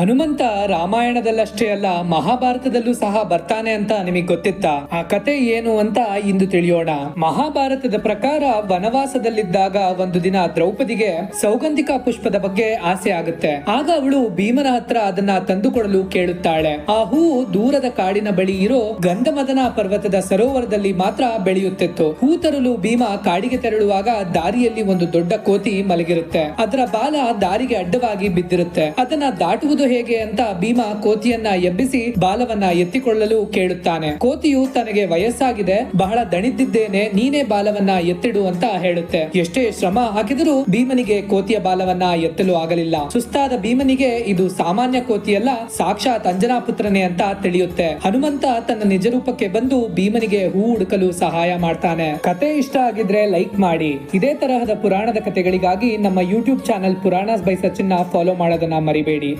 ಹನುಮಂತ ರಾಮಾಯಣದಲ್ಲಷ್ಟೇ ಅಲ್ಲ, ಮಹಾಭಾರತದಲ್ಲೂ ಸಹ ಬರ್ತಾನೆ ಅಂತ ನಿಮಗೆ ಗೊತ್ತಿತ್ತಾ? ಆ ಕತೆ ಏನು ಅಂತ ಇಂದು ತಿಳಿಯೋಣ. ಮಹಾಭಾರತದ ಪ್ರಕಾರ ವನವಾಸದಲ್ಲಿದ್ದಾಗ ಒಂದು ದಿನ ದ್ರೌಪದಿಗೆ ಸೌಗಂಧಿಕ ಪುಷ್ಪದ ಬಗ್ಗೆ ಆಸೆ ಆಗುತ್ತೆ. ಆಗ ಅವಳು ಭೀಮನ ಹತ್ರ ಅದನ್ನ ತಂದುಕೊಡಲು ಕೇಳುತ್ತಾಳೆ. ಆ ಹೂ ದೂರದ ಕಾಡಿನ ಬಳಿ ಇರೋ ಗಂಧಮದನ ಪರ್ವತದ ಸರೋವರದಲ್ಲಿ ಮಾತ್ರ ಬೆಳೆಯುತ್ತಿತ್ತು. ಹೂ ತರಲು ಭೀಮ ಕಾಡಿಗೆ ತೆರಳುವಾಗ ದಾರಿಯಲ್ಲಿ ಒಂದು ದೊಡ್ಡ ಕೋತಿ ಮಲಗಿರುತ್ತೆ. ಅದರ ಬಾಲ ದಾರಿಗೆ ಅಡ್ಡವಾಗಿ ಬಿದ್ದಿರುತ್ತೆ. ಅದನ್ನ ದಾಟುವುದು ಹೇಗೆ ಅಂತ ಭೀಮ ಕೋತಿಯನ್ನ ಎಬ್ಬಿಸಿ ಬಾಲವನ್ನ ಎತ್ತಿಕೊಳ್ಳಲು ಕೇಳುತ್ತಾನೆ. ಕೋತಿಯು ತನಗೆ ವಯಸ್ಸಾಗಿದೆ, ಬಹಳ ದಣಿದಿದ್ದೇನೆ, ನೀನೇ ಬಾಲವನ್ನ ಎತ್ತಿಡು ಅಂತ ಹೇಳುತ್ತೆ. ಎಷ್ಟೇ ಶ್ರಮ ಹಾಕಿದರೂ ಭೀಮನಿಗೆ ಕೋತಿಯ ಬಾಲವನ್ನ ಎತ್ತಲು ಆಗಲಿಲ್ಲ. ಸುಸ್ತಾದ ಭೀಮನಿಗೆ ಇದು ಸಾಮಾನ್ಯ ಕೋತಿಯಲ್ಲ, ಸಾಕ್ಷಾತ್ ಅಂಜನಾ ಪುತ್ರನೇ ಅಂತ ತಿಳಿಯುತ್ತೆ. ಹನುಮಂತ ತನ್ನ ನಿಜ ರೂಪಕ್ಕೆ ಬಂದು ಭೀಮನಿಗೆ ಹೂ ಹುಡುಕಲು ಸಹಾಯ ಮಾಡ್ತಾನೆ. ಕತೆ ಇಷ್ಟ ಆಗಿದ್ರೆ ಲೈಕ್ ಮಾಡಿ. ಇದೇ ತರಹದ ಪುರಾಣದ ಕತೆಗಳಿಗಾಗಿ ನಮ್ಮ YouTube channel Puranas by Sachin follow ಮಾಡೋದನ್ನ ಮರಿಬೇಡಿ.